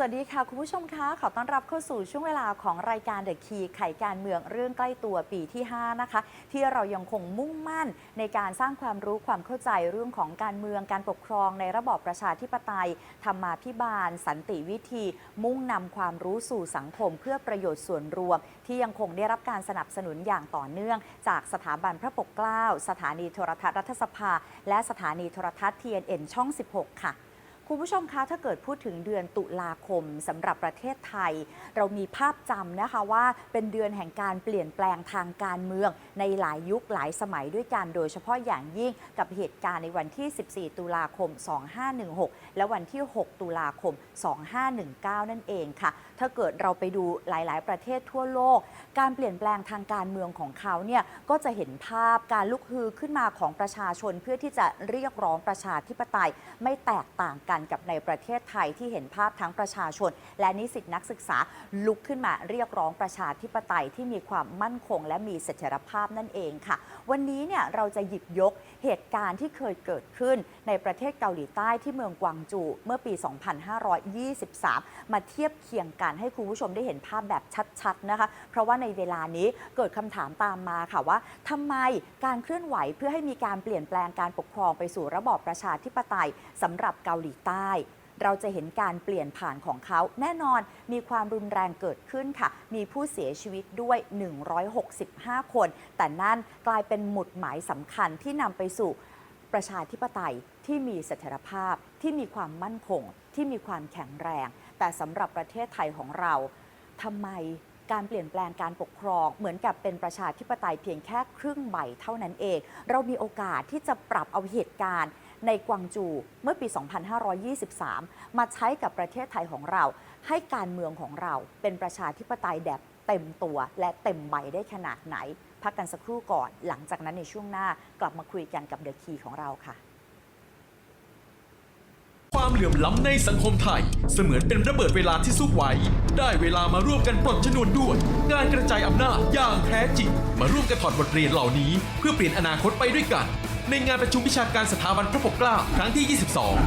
สวัสดีค่ะ คุณผู้ชมคะ ขอต้อนรับเข้าสู่ช่วงเวลาของรายการ The Key ไขการเมืองเรื่องใกล้ตัวปีที่ 5 นะคะ ที่เรายังคงมุ่งมั่นในการสร้างความรู้ความเข้าใจเรื่องของการเมืองการปกครองในระบอบประชาธิปไตยธรรมาภิบาล สันติวิธี มุ่งนำความรู้สู่สังคม เพื่อประโยชน์ส่วนรวม ที่ยังคงได้รับการสนับสนุนอย่างต่อเนื่อง จากสถาบันพระปกเกล้า สถานีโทรทัศน์รัฐสภา และสถานีโทรทัศน์ TNN ช่อง 16 ค่ะ คุณผู้ชมคะถ้าเกิดพูดถึงเดือนตุลาคมสำหรับประเทศไทย เรามีภาพจำนะคะว่าเป็นเดือนแห่งการเปลี่ยนแปลงทางการเมือง ในหลายยุคหลายสมัยด้วยกัน โดยเฉพาะอย่างยิ่งกับเหตุการณ์ในวันที่ 14 ตุลาคม 2516 และวันที่ 6 ตุลาคม 2519 นั่นเองค่ะ ถ้าเกิดเราไปดูหลาย ๆ ประเทศทั่วโลก การเปลี่ยนแปลงทางการเมืองของเขาเนี่ยก็จะเห็นภาพการลุกฮือขึ้นมาของประชาชนเพื่อที่จะเรียกร้องประชาธิปไตยไม่แตกต่างกันกับในประเทศไทยที่เห็นภาพทั้งประชาชน และนิสิตนักศึกษาลุกขึ้นมาเรียกร้องประชาธิปไตยที่มีความมั่นคง และมีเสถียรภาพนั่นเองค่ะ วันนี้เนี่ยเราจะหยิบยกเหตุการณ์ที่เคยเกิดขึ้นในประเทศเกาหลีใต้ที่เมืองกวางจูเมื่อปี 2523 มาเทียบเคียงกันให้คุณผู้ชมได้เห็นภาพแบบชัดๆนะคะ เพราะว่าในเวลานี้เกิดคำถามตามมาค่ะว่าทำไมการเคลื่อนไหวเพื่อให้มีการเปลี่ยนแปลงการปกครองไปสู่ระบอบประชาธิปไตยสำหรับเกาหลีใต้เราจะเห็นการเปลี่ยนผ่านของเขา แน่นอนมีความรุนแรงเกิดขึ้นค่ะ มีผู้เสียชีวิตด้วย 165 คน แต่นั่นกลายเป็นหมุดหมายสำคัญที่นำไปสู่ประชาธิปไตยที่มีเสถียรภาพที่มีความมั่นคง ที่มีความแข็งแรง แต่สำหรับประเทศไทยของเราทำไมการเปลี่ยนแปลงการปกครอง เหมือนกับเป็นประชาธิปไตยเพียงแค่ครึ่งใบเท่านั้นเอง เรามีโอกาสที่จะปรับเอาเหตุการณ์ ในกวางจูเมื่อปี 2523 มาใช้กับประเทศไทยของเรา ให้การเมืองของเราเป็นประชาธิปไตยแบบเต็มตัวและเต็มใบได้ขนาดไหน พักกันสักครู่ก่อน หลังจากนั้นในช่วงหน้ากลับมาคุยกันกับเดอะคีของเราค่ะความเหลื่อมล้ำในสังคมไทย เสมือนเป็นระเบิดเวลาที่ซุกไว้ ได้เวลามาร่วมกันปลดชนวนด้วยการกระจายอำนาจอย่างแท้จริง มาร่วมกันถอดบทเรียนเหล่านี้ เพื่อเปลี่ยนอนาคตไปด้วยกัน ในงานประชุมวิชาการสถาบันพระปกเกล้าครั้งที่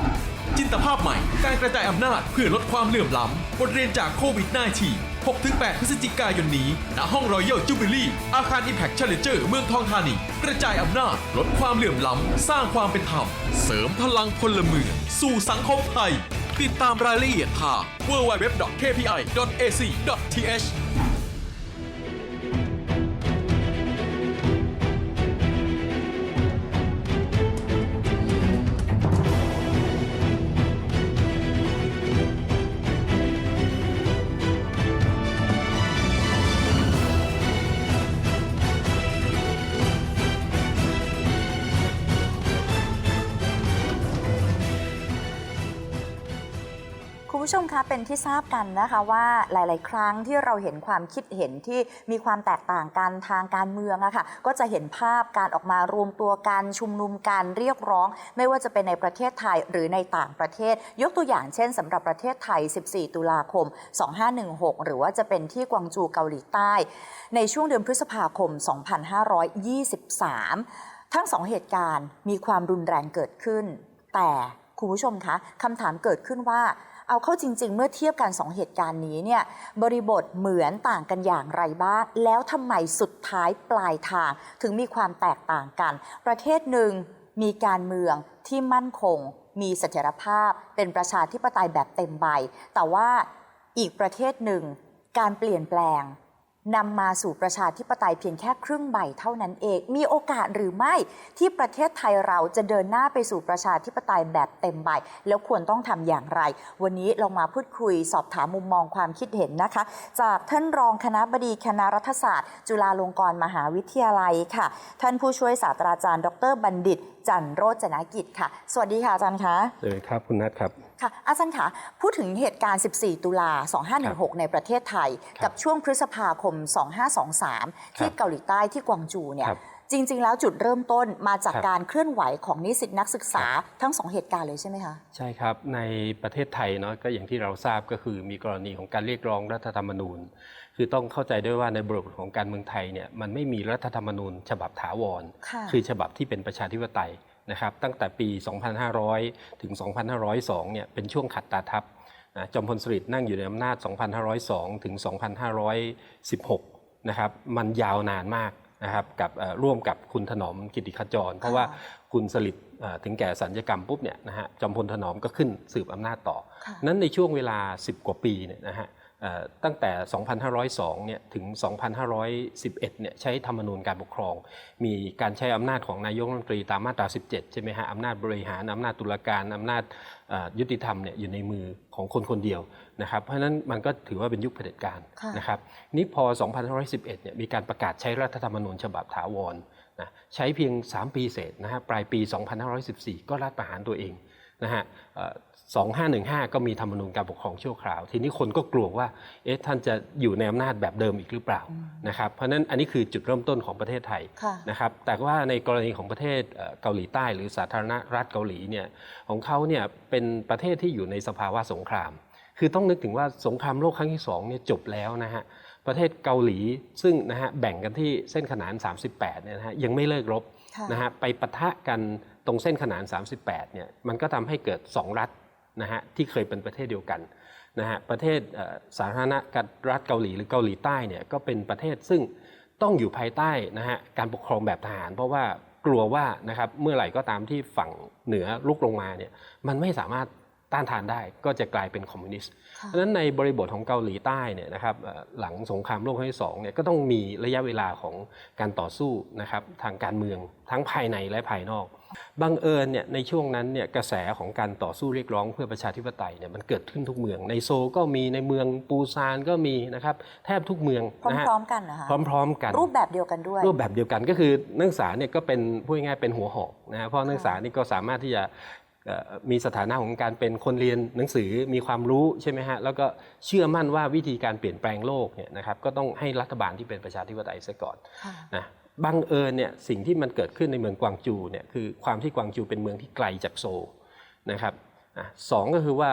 22 จินตภาพใหม่ การกระจายอำนาจเพื่อลดความเหลื่อมล้ำบทเรียนจากโควิด -19 6-8 พฤศจิกายนนี้ ณ ห้องรอยัลจูบิลี่ อาคาร Impact Challenger เมืองทองธานี กระจายอำนาจ ลดความเหลื่อมล้ำ สร้างความเป็นธรรม เสริมพลังพลเมือง สู่สังคมไทย ติดตามรายละเอียดทาง www.kpi.ac.th คะเป็นที่ทราบกันนะคะว่าหลาย ๆ ครั้งที่เราเห็นความคิดเห็นที่มีความแตกต่างกันทางการเมืองอะค่ะก็จะเห็นภาพการออกมารวมตัวกันชุมนุมกันเรียกร้อง ไม่ว่าจะเป็นในประเทศไทยหรือในต่างประเทศ ยกตัวอย่างเช่นสำหรับประเทศไทย 14 ตุลาคม 2516 หรือว่าจะเป็นที่กวางจูเกาหลีใต้ ในช่วงเดือนพฤษภาคม 2523 ทั้งสองเหตุการณ์มีความรุนแรงเกิดขึ้น แต่คุณผู้ชมคะคำถามเกิดขึ้นว่า เอาเข้าจริง ๆ เมื่อเทียบกัน2เหตุการณ์นี้เนี่ยบริบทเหมือนต่างกันอย่างไรบ้าง แล้วทำไมสุดท้ายปลายทาง ถึงมีความแตกต่างกัน ประเทศหนึ่งมีการเมืองที่มั่นคง มีเสถียรภาพ เป็นประชาธิปไตยแบบเต็มใบ แต่ว่าอีกประเทศหนึ่ง การเปลี่ยนแปลง นำมาสู่ประชาธิปไตยเพียงแค่ครึ่งใบเท่านั้นเอง มีโอกาสหรือไม่ที่ประเทศไทยเราจะเดินหน้าไปสู่ประชาธิปไตยแบบเต็มใบ แล้วควรต้องทำอย่างไร วันนี้เรามาพูดคุยสอบถามมุมมองความคิดเห็นนะคะ จากท่านรองคณะบดีคณะรัฐศาสตร์ จุฬาลงกรณ์มหาวิทยาลัยค่ะ ท่านผู้ช่วยศาสตราจารย์ ดรบัณฑิต จันโรจนกิจค่ะ สวัสดีค่ะอาจารย์คะเลยครับคุณนัทครับ ค่ะอาจารย์คะพูดถึงเหตุการณ์ 14 ตุลา 2516 ในประเทศไทยครับกับช่วงพฤษภาคม 2523 ที่ครับเกาหลีใต้ที่กวางจูเนี่ยครับจริง ๆ แล้วจุดเริ่มต้นมาจากครับการเคลื่อนไหวของนิสิตนักศึกษาทั้งสองเหตุการณ์เลยใช่ไหมคะใช่ครับในประเทศไทยเนาะก็อย่างที่เราทราบก็คือมีกรณีของการเรียกร้องรัฐธรรมนูญ คือต้องเข้าใจด้วยว่าในบริบทของการเมืองไทยเนี่ยมันไม่มีรัฐธรรมนูญ ฉบับถาวรค่ะคือฉบับที่เป็นประชาธิปไตย นะครับตั้งแต่ปี 2500 ถึง 2502 เนี่ยเป็นช่วงขัดตาทับนะจอมพลสฤษดิ์นั่งอยู่ในอำนาจ 2502 ถึง 2516 นะครับมันยาวนานมากนะครับกับเอ่อร่วมกับคุณถนอมกิติขจร เพราะว่าคุณสฤษดิ์เอ่อถึงแก่สัญญกรรมปุ๊บเนี่ยนะฮะจอมพลถนอมก็ขึ้นสืบอำนาจต่อค่ะนั้นในช่วงเวลา 10 กว่าปีเนี่ยนะฮะเอ่อ ตั้งแต่ 2502 เนี่ย ถึง 2511 เนี่ย ใช้ธรรมนูญการปกครอง มีการใช้อำนาจของนายกรัฐมนตรีตามมาตรา 17 ใช่ไหมฮะ อำนาจบริหาร อำนาจตุลาการ อำนาจเอ่อยุติธรรมเนี่ยอยู่ในมือของคนคนเดียวนะครับ เพราะฉะนั้นมันก็ถือว่าเป็นยุคเผด็จการค่ะนะครับ นี่พอ 2511 เนี่ย มีการประกาศใช้รัฐธรรมนูญฉบับถาวรนะ ใช้เพียง 3 ปีเศษนะฮะ ปลายปี 2514 ก็รัฐประหารตัวเอง นะฮะเอ่อ2515ก็มีธรรมนูญการปกครองชั่วคราว ทีนี้คนก็กลัวว่าเอ๊ะท่านจะอยู่ในอำนาจแบบเดิมอีกหรือเปล่านะครับเพราะฉะนั้นอันนี้คือจุดเริ่มต้นของประเทศไทยค่ะนะครับแต่ว่าในกรณีของประเทศเอ่อเกาหลีใต้ หรือสาธารณรัฐเกาหลีเนี่ยของเขาเนี่ยเป็นประเทศที่อยู่ในสภาวะสงคราม คือต้องนึกถึงว่าสงครามโลกครั้งที่สองเนี่ยจบแล้วนะฮะประเทศเกาหลีซึ่งนะฮะแบ่งกันที่เส้นขนาน 38เนี่ยนะฮะยังไม่เลิกรบค่ะนะฮะไปปะทะกัน ตรงเส้นขนาน 38เนี่ยมันก็ทำให้เกิด 2 รัฐนะฮะที่เคยเป็นประเทศเดียวกันนะฮะประเทศเอ่อสาธารณรัฐเกาหลีหรือเกาหลีใต้เนี่ยก็เป็นประเทศซึ่งต้องอยู่ภายใต้นะฮะการปกครองแบบทหาร เพราะว่ากลัวว่านะครับเมื่อไหร่ก็ตามที่ฝั่งเหนือลุกลงมาเนี่ยมันไม่สามารถต้านทานได้ก็จะกลายเป็นคอมมิวนิสต์ค่ะเพราะฉะนั้นในบริบทของเกาหลีใต้เนี่ยนะครับเอ่อหลังสงครามโลกครั้งที่สองเนี่ยก็ต้องมีระยะเวลาของการต่อสู้นะครับทางการเมืองทั้งภายในและภายนอก บังเอิญเนี่ยในช่วงนั้นเนี่ยกระแสของการต่อสู้เรียกร้องเพื่อประชาธิปไตยเนี่ยมันเกิดขึ้นทุกเมือง ในโซลก็มีในเมืองปูซานก็มีนะครับแทบทุกเมืองพนะฮะร้อมๆกันนะคะพร้อมๆกัน รูปแบบเดียวกันด้วย รูปแบบเดียวกันก็คือนักศึกษาเนี่ยก็เป็นพูดง่ายๆเป็นหัวหอกนะฮะเพราะนักศึกษานี่ก็สามารถที่จะเอ่อมีสถานะของการเป็นคนเรียนหนังสือมีความรู้ใช่ไหมฮะแล้วก็เชื่อมั่นว่าวิธีการเปลี่ยนแปลงโลกเนี่ยนะครับก็ต้องให้รัฐบาลที่เป็นประชาธิปไตยซะก่อนค่ะนะ บังเอิญเนี่ยสิ่งที่มันเกิดขึ้นในเมืองกวางจูเนี่ยคือความที่กวางจูเป็นเมืองที่ไกลจากโซลนะครับอะสองก็คือว่า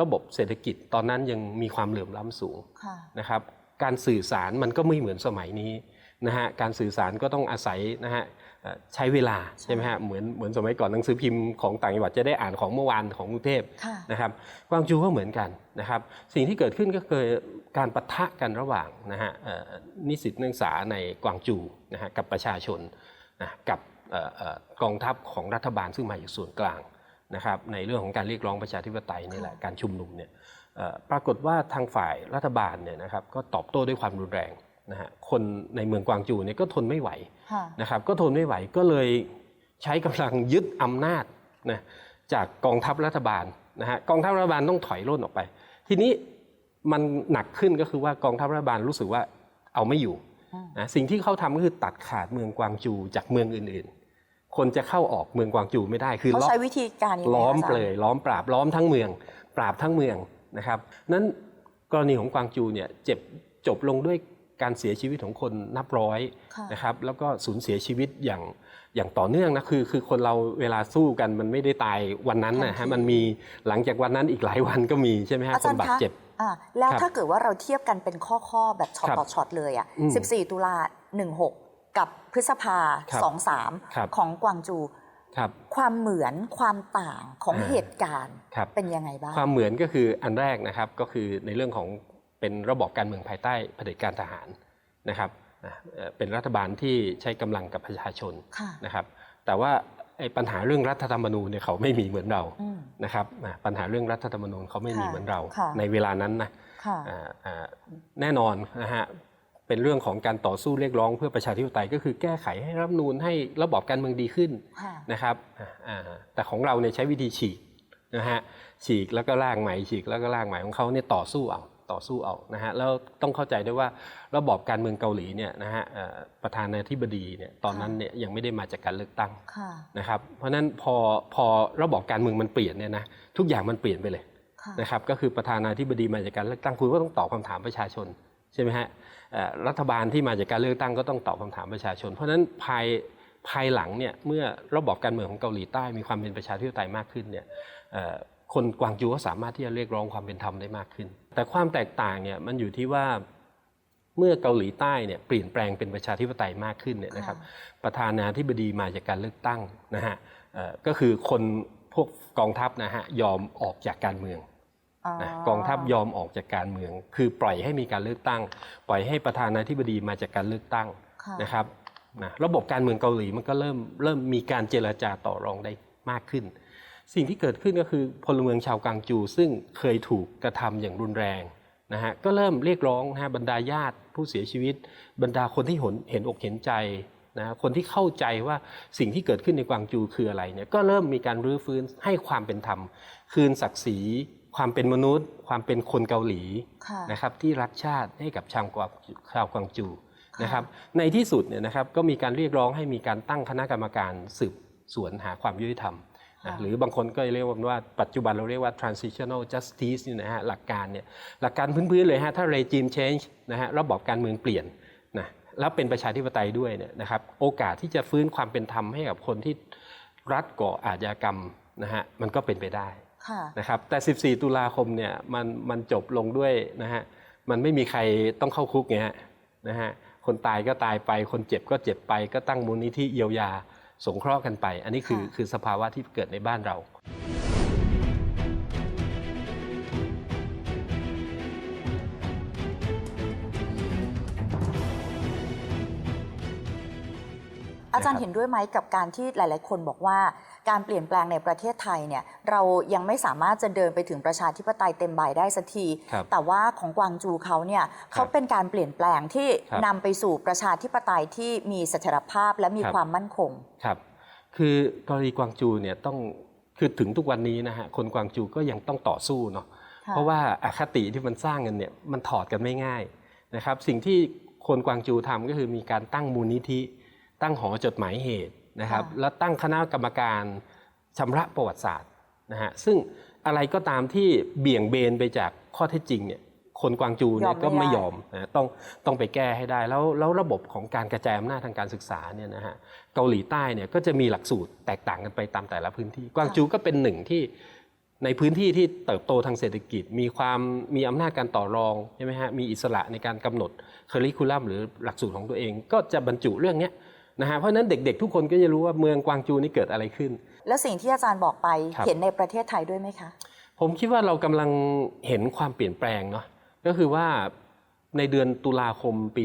ระบบเศรษฐกิจตอนนั้นยังมีความเหลื่อมล้ำสูงค่ะนะครับการสื่อสารมันก็ไม่เหมือนสมัยนี้ นะฮะการสื่อสารก็ต้องอาศัยนะฮะเอ่อใช้เวลาใช่ไหมฮะเหมือนเหมือนสมัยก่อนหนังสือพิมพ์ของต่างจังหวัดจะได้อ่านของเมื่อวานของกรุงเทพค่ะนะครับกวางจูก็เหมือนกันนะครับ สิ่งที่เกิดขึ้นก็คือการปะทะกันระหว่างนะฮะเอ่อนิสิตนักศึกษาในกวางจูนะฮะกับประชาชนนะกับเอ่อเอ่อกองทัพของรัฐบาลซึ่งมาจากส่วนกลางนะครับในเรื่องของการเรียกร้องประชาธิปไตยนี่แหละการชุมนุมเนี่ยเอ่อปรากฏว่าทางฝ่ายรัฐบาลเนี่ยนะครับก็ตอบโต้ด้วยความรุนแรง นะฮะคนในเมืองกวางจูเนี่ยก็ทนไม่ไหวค่ะนะครับก็ทนไม่ไหวก็เลยใช้กำลังยึดอำนาจนะจากกองทัพรัฐบาลนะฮะกองทัพรัฐบาลต้องถอยร่นออกไป ทีนี้มันหนักขึ้นก็คือว่ากองทัพรัฐบาลรู้สึกว่าเอาไม่อยู่อืมนะสิ่งที่เขาทำก็คือตัดขาดเมืองกวางจูจากเมืองอื่นๆ คนจะเข้าออกเมืองกวางจูไม่ได้คือเขาล็อกใช้วิธีการยังไงล้อมอาจารเปลยล้อมปราบล้อมทั้งเมือง ปราบทั้งเมืองนะครับนั้นกรณีของกวางจูเนี่ยเจ็บจบลงด้วย การเสียชีวิตของคนนับร้อยค่ะนะครับแล้วก็สูญเสียชีวิตอย่างอย่างต่อเนื่องนะคือคือคนเราเวลาสู้กันมันไม่ได้ตายวันนั้นนะทันฮะทีมันมีหลังจากวันนั้นอีกหลายวันก็มีใช่ไหมฮะอาคจารนย์บาดคะเจ็บอ่าแล้วครับถ้าเกิดว่าเราเทียบกันเป็นข้อๆแบบช็อตครับต่อช็อตเลยอะอืม14 ตุลา 16 กับพฤษภาครับครับ23 ของกวางจูครับความเหมือนความต่างของอ่าเหตุการณ์ครับเป็นยังไงบ้าง ความเหมือนก็คืออันแรกนะครับก็คือในเรื่องของ เป็นระบอบการเมืองภายใต้เผด็จการทหารนะครับอะเอ่อเป็นรัฐบาลที่ใช้กำลังกับประชาชนค่ะนะครับ แต่ว่าไอ้ปัญหาเรื่องรัฐธรรมนูญเนี่ยเขาไม่มีเหมือนเราอืมนะครับอะปัญหาเรื่องรัฐธรรมนูญเขาไม่มีค่ะเหมือนเราค่ะในเวลานั้นนะค่ะอ่าอ่าแน่นอนนะฮะเป็นเรื่องของการต่อสู้เรียกร้องเพื่อประชาธิปไตยก็คือแก้ไขให้รัฐธรรมนูญให้ระบอบการเมืองดีขึ้นค่ะนะครับอ่าอ่าแต่ของเราเนี่ยใช้วิธีฉีกนะฮะฉีกแล้วก็ร่างใหม่ฉีกแล้วก็ร่างใหม่ของเขาเนี่ยต่อสู้เอา ต่อสู้เอานะฮะแล้วต้องเข้าใจด้วยว่าระบอบการเมืองเกาหลีเนี่ยนะฮะเอ่อประธานาธิบดีเนี่ยตอนนั้นเนี่ยยังไม่ได้มาจากการเลือกตั้งค่ะนะครับเพราะฉะนั้นพอพอระบอบการเมืองมันเปลี่ยนเนี่ยนะทุกอย่างมันเปลี่ยนไปเลยค่ะนะครับก็คือประธานาธิบดีมาจากการเลือกตั้งคุณก็ต้องตอบคำถามประชาชนใช่ไหมฮะเอ่อรัฐบาลที่มาจากการเลือกตั้งก็ต้องตอบคำถามประชาชน เพราะฉะนั้นภายภายหลังเนี่ยเมื่อระบอบการเมืองของเกาหลีใต้มีความเป็นประชาธิปไตยมากขึ้นเนี่ยเอ่อ คนกวางจูก็สามารถที่จะเรียกร้องความเป็นธรรมได้มากขึ้น แต่ความแตกต่างเนี่ยมันอยู่ที่ว่าเมื่อเกาหลีใต้เนี่ยเปลี่ยนแปลงเป็นประชาธิปไตยมากขึ้นเนี่ยนะครับประธานาธิบดีมาจากการเลือกตั้งนะฮะเอ่อก็คือคนพวกกองทัพนะฮะยอมออกจากการเมืองอ๋อนะกองทัพยอมออกจากการเมือง คือปล่อยให้มีการเลือกตั้ง ปล่อยให้ประธานาธิบดีมาจากการเลือกตั้งค่ะนะครับนะระบบการเมืองเกาหลีมันก็เริ่มเริ่มมีการเจรจาต่อรองได้มากขึ้น สิ่งที่เกิดขึ้นก็คือพลเมืองชาวกังจู ซึ่งเคยถูกกระทำอย่างรุนแรงนะฮะก็เริ่มเรียกร้องนะฮะบรรดาญาติผู้เสียชีวิต บรรดาคนที่เห็นเห็นอกเห็นใจนะคนที่เข้าใจว่าสิ่งที่เกิดขึ้นในกวางจูคืออะไรเนี่ยก็เริ่มมีการรื้อฟื้นให้ความเป็นธรรม คืนศักดิ์ศรี ความเป็นมนุษย์ ความเป็นคนเกาหลีค่ะนะครับที่รักชาติให้กับชาวกวางชาวกวางจูค่ะนะครับในที่สุดเนี่ยนะครับก็มีการเรียกร้องให้มีการตั้งคณะกรรมการสืบสวนหาความยุติธรรมนะ หรือบางคนก็เรียกว่าปัจจุบันเราเรียกว่า transitional justice นี่นะฮะหลักการเนี่ยหลักการพื้นๆเลยฮะถ้า regime change นะฮะระบอบการเมืองเปลี่ยนนะแล้วเป็นประชาธิปไตยด้วยเนี่ยนะครับโอกาสที่จะฟื้นความเป็นธรรมให้กับคนที่รัฐก่ออาชญากรรมนะฮะมันก็เป็นไปได้ค่ะนะครับแต่ 14 ตุลาคมเนี่ยมันมันจบลงด้วยนะฮะมันไม่มีใครต้องเข้าคุกไงฮะนะฮะคนตายก็ตายไปคนเจ็บก็เจ็บไปก็ตั้งมูลนิธิเยียวยา สงเคราะห์กันไป อันนี้คือค่ะคือสภาวะที่เกิดในบ้านเรา จารย์นะครับเห็นด้วยไหมกับการที่หลาย ๆ คนบอกว่าการเปลี่ยนแปลงในประเทศไทยเนี่ยเรายังไม่สามารถจะเดินไปถึงประชาธิปไตยเต็มใบได้สักทีครับแต่ว่าของกวางจูเขาเนี่ยเขาเป็นการเปลี่ยนแปลงที่ครับนำไปสู่ประชาธิปไตยที่มีเสถียรภาพและมีครับความมั่นคงครับคือกรณีกวางจูเนี่ยต้องคือถึงทุกวันนี้นะฮะคนกวางจูก็ยังต้องต่อสู้เนาะค่ะเพราะว่าอาคติที่มันสร้างกันเนี่ยมันถอดกันไม่ง่ายนะครับสิ่งที่คนกวางจูทำก็คือมีการตั้งมูลนิธิ ตั้งหอจดหมายเหตุนะครับค่ะแล้วตั้งคณะกรรมการชำระประวัติศาสตร์นะฮะซึ่งอะไรก็ตามที่เบี่ยงเบนไปจากข้อเท็จจริงเนี่ยคนกวางจูเนี่ยยอมไม่ก็ไม่ได้ยอมนะต้องต้องไปแก้ให้ได้แล้วแล้วระบบของการกระจายอำนาจทางการศึกษาเนี่ยนะฮะเกาหลีใต้เนี่ยก็จะมีหลักสูตรแตกต่างกันไปตามแต่ละพื้นที่ กวางจูก็เป็นหนึ่งที่ในพื้นที่ที่เติบโตทางเศรษฐกิจ มีความมีอำนาจการต่อรองใช่ไหมฮะมีอิสระในการกำหนดเคอริคูลัมหรือหลักสูตรของตัวเอง ก็จะบรรจุเรื่องเนี้ย นะฮะเพราะฉะนั้นเด็กๆ ทุกคนก็จะรู้ว่าเมืองกวางจูนี่เกิดอะไรขึ้น และสิ่งที่อาจารย์บอกไปครับ เห็นในประเทศไทยด้วยไหมคะ ผมคิดว่าเรากำลังเห็นความเปลี่ยนแปลงเนาะก็คือว่าในเดือนตุลาคมปี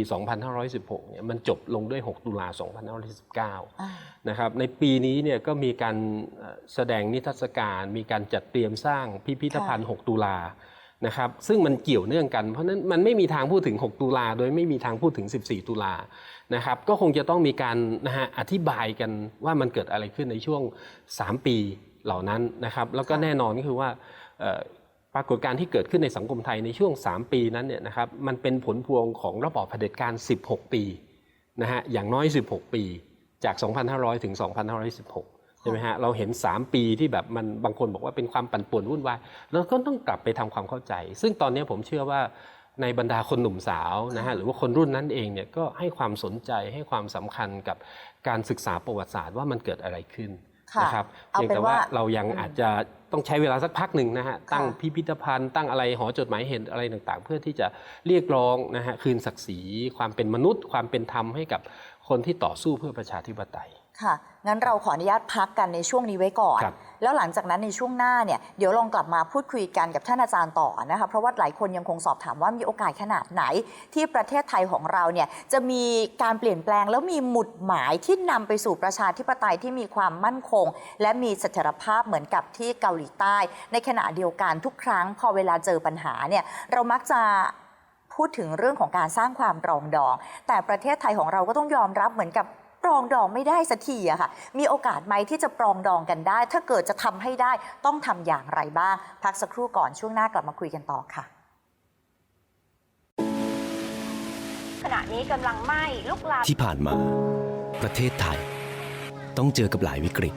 2516 เนี่ยมันจบลงด้วย 6 ตุลา2519 อ่า นะครับในปีนี้เนี่ยก็มีการเอ่อแสดงนิทรรศการ มีการจัดเตรียมสร้างพิพิธภัณฑ์ 6 ตุลา นะครับซึ่งมันเกี่ยวเนื่องกันเพราะฉะนั้นมันไม่มีทางพูดถึง 6 ตุลาโดยไม่มีทางพูดถึง 14 ตุลานะครับก็คงจะต้องมีการนะฮะอธิบายกันว่ามันเกิดอะไรขึ้นในช่วง 3 ปีเหล่านั้นนะครับแล้วก็ค่ะแน่นอนก็คือว่าเอ่อปรากฏการณ์ที่เกิดขึ้นในสังคมไทยในช่วง 3 ปีนั้นเนี่ยนะครับมันเป็นผลพวงของระบอบเผด็จการ 16 ปีนะฮะอย่างน้อย 16 ปีจาก 2,500 ถึง 2,516 ใช่ไหมฮะเราเห็น 3 ปีที่แบบมันบางคนบอกว่าเป็นความปั่นป่วนวุ่นวายแล้วก็ต้องกลับไปทำความเข้าใจ ซึ่งตอนนี้ผมเชื่อว่าในบรรดาคนหนุ่มสาวนะฮะหรือว่าคนรุ่นนั้นเองเนี่ยก็ให้ความสนใจให้ความสำคัญกับการศึกษาประวัติศาสตร์ว่ามันเกิดอะไรขึ้นค่ะนะครับเอาเพียงเป็นแต่ว่าว่าเรายังอืมอาจจะต้องใช้เวลาสักพักหนึ่งนะฮะตั้งค่ะพิพิธภัณฑ์ตั้งอะไรหอจดหมายเหตุอะไรต่างๆ เพื่อที่จะเรียกร้องนะฮะคืนศักดิ์ศรี ความเป็นมนุษย์ ความเป็นธรรมให้กับคนที่ต่อสู้เพื่อประชาธิปไตยค่ะ งั้นเราขออนุญาตพักกันในช่วงนี้ไว้ก่อนครับแล้วหลังจากนั้นในช่วงหน้าเนี่ยเดี๋ยวลองกลับมาพูดคุยกันกับท่านอาจารย์ต่อนะคะเพราะว่าหลายคนยังคงสอบถามว่ามีโอกาสขนาดไหน ที่ประเทศไทยของเราเนี่ยจะมีการเปลี่ยนแปลง แล้วมีหมุดหมายที่นำไปสู่ประชาธิปไตยที่มีความมั่นคง และมีเสถียรภาพเหมือนกับที่เกาหลีใต้ ในขณะเดียวกันทุกครั้ง พอเวลาเจอปัญหาเนี่ยเรามักจะพูดถึงเรื่องของการสร้างความปรองดอง แต่ประเทศไทยของเราก็ต้องยอมรับเหมือนกับ ปรองดองไม่ได้สักทีอะค่ะ มีโอกาสไหมที่จะปรองดองกันได้ ถ้าเกิดจะทำให้ได้ต้องทำอย่างไรบ้าง พักสักครู่ก่อนช่วงหน้ากลับมาคุยกันต่อค่ะขณะนี้กำลังไหม้ลุกลามที่ผ่านมา ประเทศไทย ต้องเจอกับหลายวิกฤต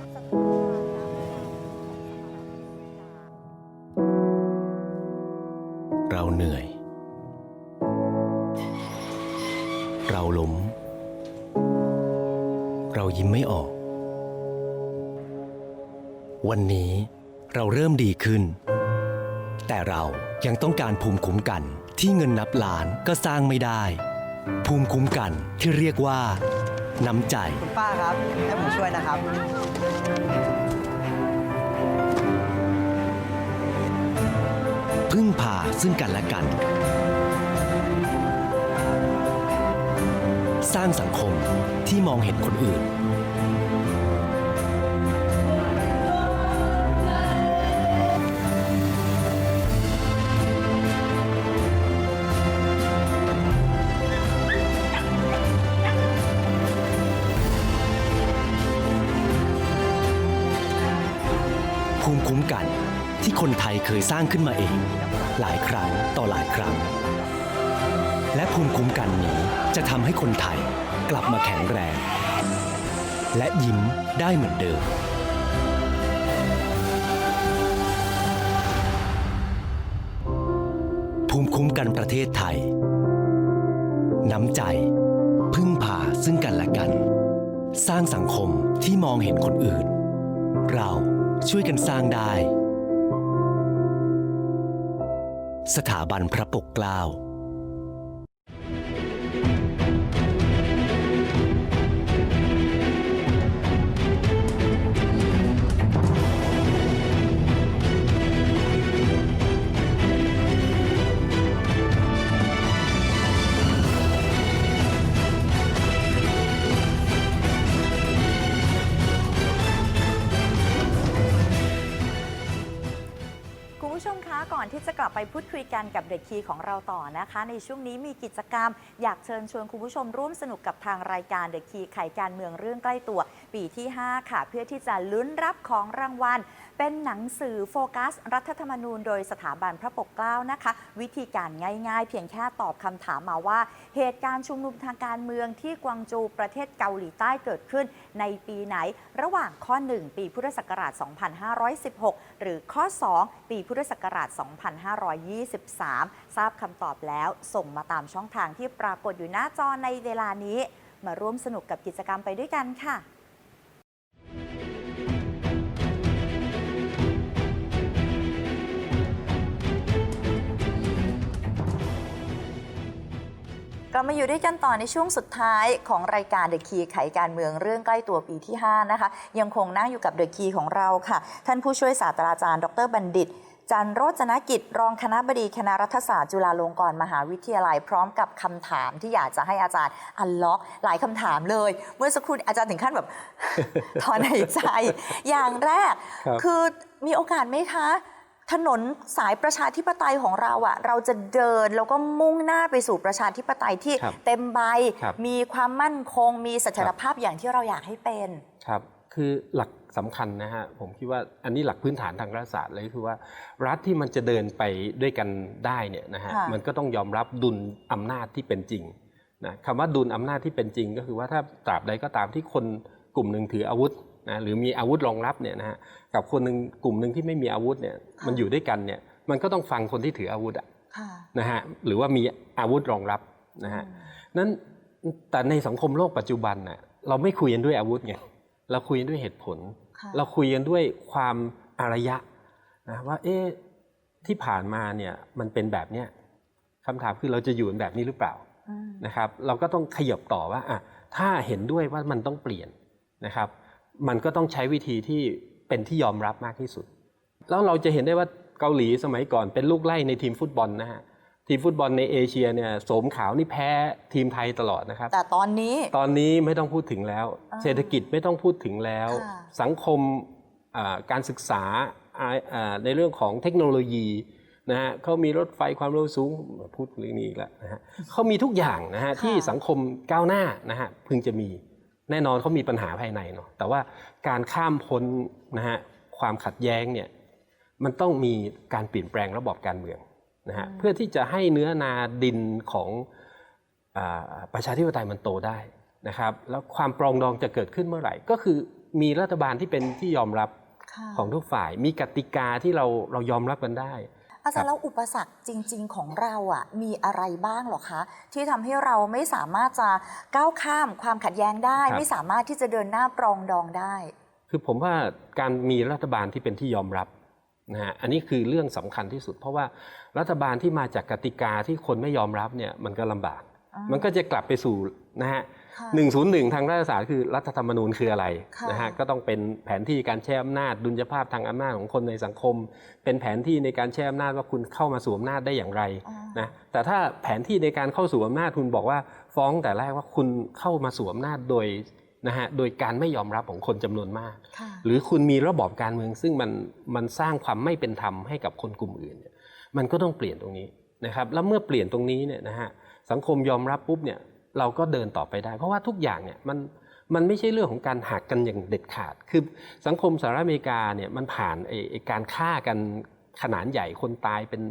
ยิ้มไม่ออก วันนี้เราเริ่มดีขึ้น แต่เรายังต้องการภูมิคุ้มกันที่เงินนับล้านก็สร้างไม่ได้ ภูมิคุ้มกันที่เรียกว่า น้ำใจ คุณป้าครับให้ผมช่วยนะครับพพึ่งพาซึ่งกันและกัน สร้างสังคมที่มองเห็นคนอื่น คนไทยเคยสร้างขึ้นมาเอง หลายครั้งต่อหลายครั้ง และภูมิคุ้มกันนี้จะทำให้คนไทยกลับมาแข็งแรง และยิ้มได้เหมือนเดิมภูมิคุ้มกันประเทศไทย น้ำใจ พึ่งพาซึ่งกันและกัน สร้างสังคมที่มองเห็นคนอื่น เราช่วยกันสร้างได้ สถาบันพระปกเกล้า ลับไปพูดคุยกันกับเด็กคีของเราต่อนะคะ ในช่วงนี้มีกิจกรรม อยากเชิญชวนคุณผู้ชมร่วมสนุกกับทางรายการเด็กคีไขการเมืองเรื่องใกล้ตัว ปีที่ 5 ค่ะ เพื่อที่จะลุ้นรับของรางวัล เป็นหนังสือโฟกัส รัฐธรรมนูญโดยสถาบันพระปกเกล้านะคะ วิธีการง่าย ๆ เพียงแค่ตอบคำถามมาว่า เหตุการณ์ชุมนุมทางการเมืองที่กวางโจวประเทศเกาหลีใต้เกิดขึ้น ในปีไหน ระหว่างข้อ 1 ปีพุทธศักราช 2516 หรือข้อ 2 ปีพุทธศักราช 25 2523 ทราบคำตอบแล้วส่งมาตามช่องทางที่ปรากฏอยู่หน้าจอในเวลานี้ มาร่วมสนุกกับกิจกรรมไปด้วยกันค่ะกลับมาอยู่ด้วยกันต่อในช่วงสุดท้ายของรายการเดอะคีไขการเมืองเรื่องใกล้ตัวปีที่ 5 นะคะ ยังคงนั่งอยู่กับเดอะคีของเราค่ะ ท่านผู้ช่วยศาสตราจารย์ ดรบัณฑิต จันโรจนกิจ รองคณะบดีคณะรัฐศาสตร์จุฬาลงกรณ์มหาวิทยาลัย พร้อมกับคำถามที่อยากจะให้อาจารย์อันล็อกหลายคำถามเลย เมื่อสักครู่อาจารย์ถึงขั้นแบบถอนหายใจ อย่างแรกครับคือมีโอกาสไหมคะ ถนนสายประชาธิปไตยของเราอะเราจะเดินแล้วก็มุ่งหน้าไปสู่ประชาธิปไตยที่ครับเต็มใบครับมีความมั่นคง มีเสถียรภาพอย่างที่เราอยากให้เป็นครับ คือหลักสำคัญนะฮะผมคิดว่าอันนี้หลักพื้นฐานทางรัฐศาสตร์เลยคือว่ารัฐที่มันจะเดินไปด้วยกันได้เนี่ยนะฮะค่ะมันก็ต้องยอมรับดุลอำนาจที่เป็นจริงนะคำว่าดุลอำนาจที่เป็นจริง ก็คือว่าถ้าตราบใดก็ตามที่คนกลุ่มหนึ่งถืออาวุธนะหรือมีอาวุธรองรับเนี่ยนะฮะกับคนหนึ่งกลุ่มหนึ่งที่ไม่มีอาวุธเนี่ยมันอยู่ด้วยกันเนี่ยมันก็ต้องฟังคนที่ถืออาวุธอะค่ะนะฮะหรือว่ามีอาวุธรองรับนะฮะนั้นแต่ในสังคมโลกปัจจุบันน่ะเราไม่คุยกันด้วยอาวุธไง เราคุยกันด้วยเหตุผลค่ะเราคุยกันด้วยความอารยะนะว่าเอ๊ะที่ผ่านมาเนี่ยมันเป็นแบบเนี้ยคำถามคือเราจะอยู่กันแบบนี้หรือเปล่าอืมนะครับ เราก็ต้องขยับต่อว่าอะถ้าเห็นด้วยว่ามันต้องเปลี่ยนนะครับ มันก็ต้องใช้วิธีที่เป็นที่ยอมรับมากที่สุด แล้วเราจะเห็นได้ว่าเกาหลีสมัยก่อนเป็นลูกไล่ในทีมฟุตบอลนะฮะ ทีมฟุตบอลในเอเชียเนี่ยโสมขาวนี่แพ้ทีมไทยตลอดนะครับ แต่ตอนนี้ตอนนี้ไม่ต้องพูดถึงแล้วอ่าเศรษฐกิจไม่ต้องพูดถึงแล้วค่ะสังคมอ่าการศึกษาอ่าอ่าในเรื่องของเทคโนโลยีนะฮะเขามีรถไฟความเร็วสูงพูดเรื่องนี้อีกแล้วนะฮะเขามีทุกอย่างนะฮะที่สังคมก้าวหน้านะฮะพึงจะมีแน่นอนเขามีปัญหาภายในเนาะแต่ว่าการข้ามพ้นนะฮะความขัดแย้งเนี่ยมันต้องมีการเปลี่ยนแปลงระบอบการเมือง นะฮะเพื่อที่จะให้เนื้อนาดินของอ่าประชาธิปไตยมันโตได้นะครับ แล้วความปรองดองจะเกิดขึ้นเมื่อไหร่ ก็คือมีรัฐบาลที่เป็นที่ยอมรับค่ะของทุกฝ่าย มีกติกาที่เราเรายอมรับกันได้อาจารย์แล้วอุปสรรคจริง ๆ ของเราอะมีอะไรบ้างเหรอคะ ที่ทำให้เราไม่สามารถจะก้าวข้ามความขัดแย้งได้ครับไม่สามารถที่จะเดินหน้าปรองดองได้ คือผมว่าการมีรัฐบาลที่เป็นที่ยอมรับ นะฮะอันนี้คือเรื่องสำคัญที่สุด เพราะว่ารัฐบาลที่มาจากกติกาที่คนไม่ยอมรับเนี่ยมันก็ลำบากอ่ามัมันก็จะกลับไปสู่นะฮะค่ะ101ทางรัฐศาสตร์คือรัฐธรรมนูญคืออะไรค่ะนะฮะก็ต้องเป็นแผนที่การแช่อำนาจดุลยภาพทางอำนาจของคนในสังคม เป็นแผนที่ในการแช่อำนาจว่าคุณเข้ามาสู่อำนาจได้อย่างไรอ๋อนะแต่ถ้าแผนที่ในการเข้าสู่อำนาจคุณบอกว่าฟ้องแต่แรกว่าคุณเข้ามาสู่อำนาจโดย นะฮะโดยการไม่ยอมรับของคนจำนวนมากค่ะหรือคุณมีระบอบการเมืองซึ่งมันมันสร้างความไม่เป็นธรรมให้กับคนกลุ่มอื่นเนี่ยมันก็ต้องเปลี่ยนตรงนี้นะครับแล้วเมื่อเปลี่ยนตรงนี้เนี่ยนะฮะสังคมยอมรับปุ๊บเนี่ยเราก็เดินต่อไปได้ เพราะว่าทุกอย่างเนี่ยมันมันไม่ใช่เรื่องของการหักกันอย่างเด็ดขาด คือสังคมสหรัฐอเมริกาเนี่ยมันผ่านไอ้ไอ้การฆ่ากันขนาดใหญ่คนตายเป็น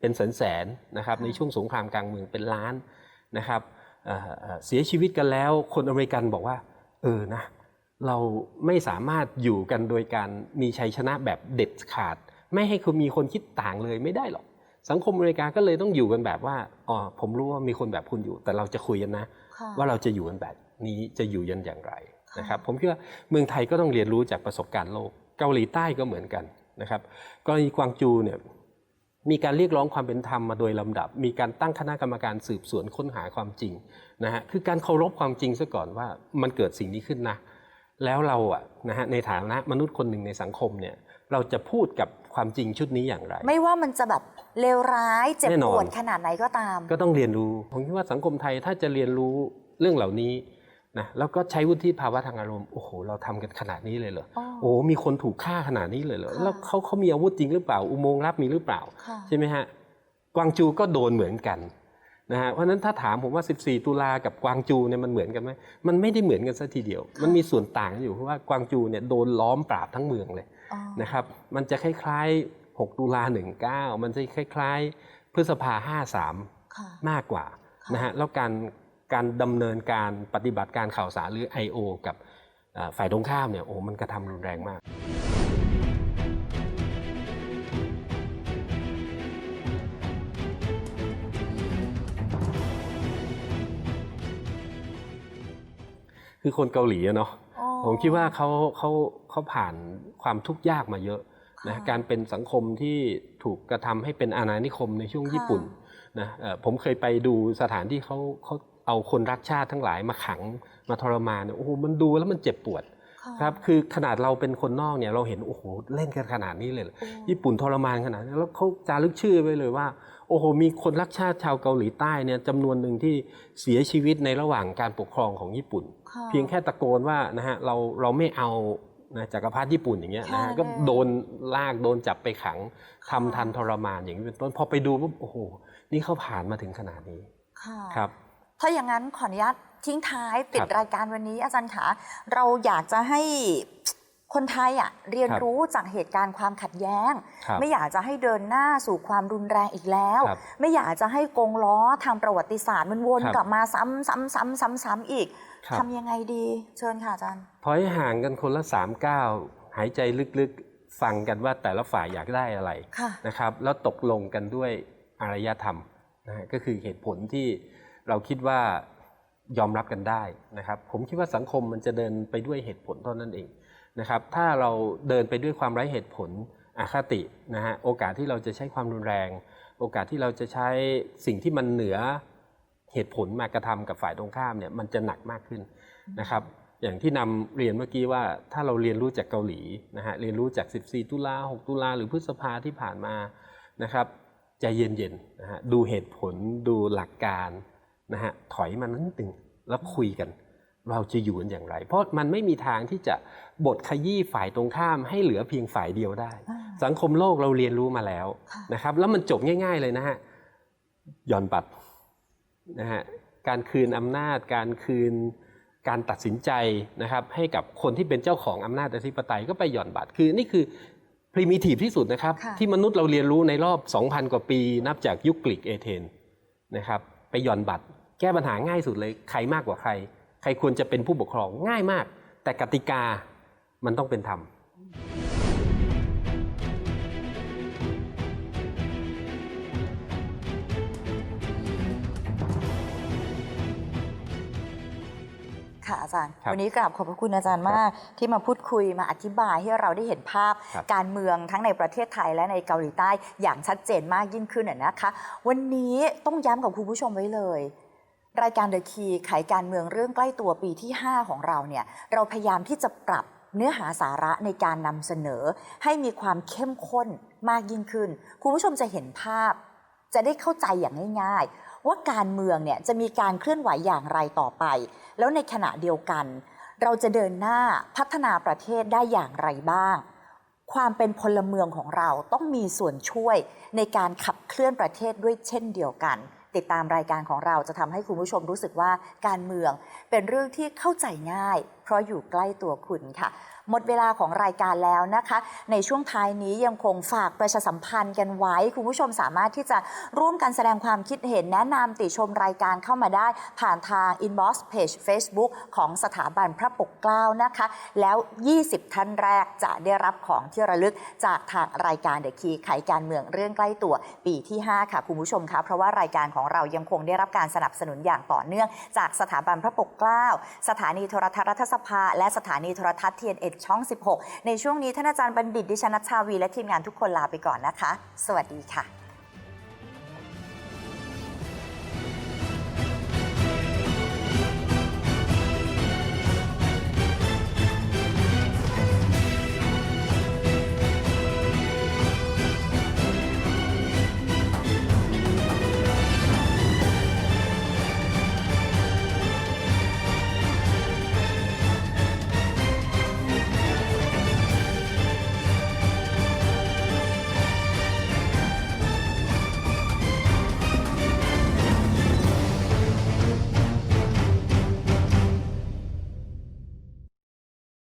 เป็นแสนแสนๆนะครับในช่วงสงครามกลางเมืองเป็นล้านนะครับเอ่อเอ่อเสียชีวิตกันแล้วคนอเมริกันบอกว่าเออนะเราไม่สามารถอยู่กันโดยการมีชัยชนะแบบเด็ดขาด ไม่ให้คุณมีคนคิดต่างเลยไม่ได้หรอก สังคมอเมริกาก็เลยต้องอยู่กันแบบว่าอ๋อผมรู้ว่ามีคนแบบคุณอยู่ แต่เราจะคุยกันนะค่ะว่าเราจะอยู่กันแบบนี้จะอยู่ยันอย่างไรค่ะนะครับผมคิดว่าเมืองไทยก็ต้องเรียนรู้จากประสบการณ์โลก เกาหลีใต้ก็เหมือนกันนะครับกรณีกวางจูเนี่ย มีการเรียกร้องความเป็นธรรมมาโดยลำดับ มีการตั้งคณะกรรมการสืบสวนค้นหาความจริงนะฮะคือการเคารพความจริงซะก่อนว่ามันเกิดสิ่งนี้ขึ้นนะแล้วเราอะนะฮะในฐานะมนุษย์คนหนึ่งในสังคมเนี่ยเราจะพูดกับความจริงชุดนี้อย่างไร ไม่ว่ามันจะแบบเลวร้ายเจ็บแน่นปอนวดขนาดไหนก็ตาม ก็ต้องเรียนรู้ผมคิดว่าสังคมไทยถ้าจะเรียนรู้เรื่องเหล่านี้ นะแล้วก็ใช้วุฒิภาวะทางอารมณ์โอ้โหเราทำกันขนาดนี้เลยเหรออ๋อโอ้มีคนถูกฆ่าขนาดนี้เลยเหรอค่ะแล้วเขาเขามีอาวุธจริงหรือเปล่า อุโมงค์ลับมีหรือเปล่าค่ะใช่ไหมฮะกวางจูก็โดนเหมือนกันนะฮะเพราะฉะนั้นถ้าถามผมว่า 14 ตุลากับกวางจูเนี่ยมันเหมือนกันไหมมันไม่ได้เหมือนกันซะทีเดียว มันมีส่วนต่างกันอยู่เพราะว่ากวางจูเนี่ยโดนล้อมปราบทั้งเมืองเลยอ๋อนะครับมันจะคล้ายๆ 6 ตุลา 19 มันจะคล้าย ๆ พฤษภา 53ค่ะมากกว่าค่ะนะฮะแล้วการ การดำเนินการปฏิบัติการข่าวสารหรือ I.O. กับเอ่อฝ่ายตรงข้ามเนี่ยโอ้มันกระทำรุนแรงมาก คือคนเกาหลีอะเนาะอ๋อผมคิดว่าเขาเขาเขาผ่านความทุกข์ยากมาเยอะนะค่ะการเป็นสังคมที่ถูกกระทำให้เป็นอาณานิคมในช่วงค่ะญี่ปุ่นนะเอ่อผมเคยไปดูสถานที่เขาเขา เอาคนรักชาติทั้งหลายมาขังมาทรมานเนี่ยโอ้โหมันดูแล้วมันเจ็บปวดค่ะครับคือขนาดเราเป็นคนนอกเนี่ยเราเห็นโอ้โหเล่นกันขนาดนี้เลยเหรอโอ้ญี่ปุ่นทรมานขนาดนี้แล้วเขาจารึกชื่อไว้เลยว่า โอ้โหมีคนรักชาติชาวเกาหลีใต้เนี่ยจำนวนหนึ่งที่เสียชีวิตในระหว่างการปกครองของญี่ปุ่นค่ะเพียงแค่ตะโกนว่านะฮะเราเราไม่เอานะจักรพรรดิญี่ปุ่นอย่างเงี้ยนะฮะค่ะก็โดนลากโดนจับไปขังทำทันทรมานอย่างนี้เป็นต้นพอไปดูปุ๊บโอ้โหนี่เขาผ่านมาถึงขนาดนี้ค่ะครับ ถ้าอย่างนั้นขออนุญาตทิ้งท้ายปิดครับรายการวันนี้อาจารย์ขาเราอยากจะให้คนไทยอะเรียนครับรู้จากเหตุการณ์ความขัดแย้งครับไม่อยากจะให้เดินหน้าสู่ความรุนแรงอีกแล้วครับไม่อยากจะให้กงล้อทางประวัติศาสตร์มันวนครับกลับมาซ้ำซ้ำซ้ำซ้ำซ้ำอีกครับทำยังไงดี เชิญค่ะอาจารย์ถอยห่างกันคนละสามก้าวหายใจลึกๆฟังกันว่าแต่ละฝ่ายอยากได้อะไรค่ะนะครับ แล้วตกลงกันด้วยอารยธรรมนะฮะก็คือเหตุผลที่ เราคิดว่ายอมรับกันได้นะครับ ผมคิดว่าสังคมมันจะเดินไปด้วยเหตุผลเท่านั้นเองนะครับ ถ้าเราเดินไปด้วยความไร้เหตุผลอคตินะฮะโอกาสที่เราจะใช้ความรุนแรง โอกาสที่เราจะใช้สิ่งที่มันเหนือเหตุผลมากระทำกับฝ่ายตรงข้ามเนี่ยมันจะหนักมากขึ้นนะครับ อย่างที่นำเรียนเมื่อกี้ว่าถ้าเราเรียนรู้จากเกาหลีนะฮะเรียนรู้จาก 14 ตุลา 6 ตุลาหรือพฤษภาที่ผ่านมานะครับใจเย็นๆนะฮะดูเหตุผลดูหลักการ นะฮะถอยมานิดหนึ่งแล้วคุยกัน เราจะอยู่กันอย่างไร เพราะมันไม่มีทางที่จะบทขยี้ฝ่ายตรงข้ามให้เหลือเพียงฝ่ายเดียวได้อ่าสังคมโลกเราเรียนรู้มาแล้วค่ะนะครับ แล้วมันจบง่าย ๆเลยนะฮะหย่อนบัตรนะฮะการคืนอำนาจ การคืนการตัดสินใจนะครับ ให้กับคนที่เป็นเจ้าของอำนาจอธิปไตยก็ไปหย่อนบัตรคือนี่คือ primitive ที่สุดนะครับค่ะที่มนุษย์เราเรียนรู้ในรอบ 2,000 กว่าปี นับจากยุคกรีกเอเธนนะครับ ไปหย่อนบัตร แก้ปัญหาง่ายสุดเลยใครมากกว่าใคร ใครควรจะเป็นผู้ปกครองง่ายมาก แต่กติกามันต้องเป็นธรรมค่ะอาจารย์ครับวันนี้กราบขอบพระคุณอาจารย์มากที่มาพูดคุยมาอธิบายให้เราได้เห็นภาพครับการเมืองทั้งในประเทศไทยและในเกาหลีใต้อย่างชัดเจนมากยิ่งขึ้นน่ะนะคะ วันนี้ต้องย้ำกับคุณผู้ชมไว้เลย รายการ The Key ไขการเมืองเรื่องใกล้ตัวปีที่ 5 ของเราเนี่ยเราพยายามที่จะปรับเนื้อหาสาระในการนำเสนอ ให้มีความเข้มข้นมากยิ่งขึ้น คุณผู้ชมจะเห็นภาพ จะได้เข้าใจอย่างง่าย ๆ ว่าการเมืองเนี่ยจะมีการเคลื่อนไหวอย่างไรต่อไป แล้วในขณะเดียวกัน เราจะเดินหน้าพัฒนาประเทศได้อย่างไรบ้าง ความเป็นพลเมืองของเราต้องมีส่วนช่วยในการขับเคลื่อนประเทศด้วยเช่นเดียวกัน ติดตามรายการของเราจะทำให้คุณผู้ชมรู้สึกว่าการเมืองเป็นเรื่องที่เข้าใจง่าย เพราะอยู่ใกล้ตัวคุณค่ะ หมดเวลาของรายการแล้วนะคะ ในช่วงท้ายนี้ยังคงฝากประชาสัมพันธ์กันไว้ คุณผู้ชมสามารถที่จะร่วมกันแสดงความคิดเห็นแนะนำติชมรายการเข้ามาได้ ผ่านทาง inbox page Facebook ของสถาบันพระปกเกล้านะคะ แล้ว 20 ท่านแรกจะได้รับของที่ระลึกจากทางรายการ The Key ไขการเมืองเรื่องใกล้ตัวปีที่ 5 ค่ะคุณผู้ชมคะเพราะว่ารายการของเรายังคงได้รับการสนับสนุนอย่างต่อเนื่อง จากสถาบันพระปกเกล้า สถานีโทรทัศน์รัฐสภา และสถานีโทรทัศน์ TNN ช่อง 16 ในช่วงนี้ท่านอาจารย์บัณฑิตดิฉันนัชชาวีและทีมงานทุกคนลาไปก่อนนะคะ สวัสดีค่ะ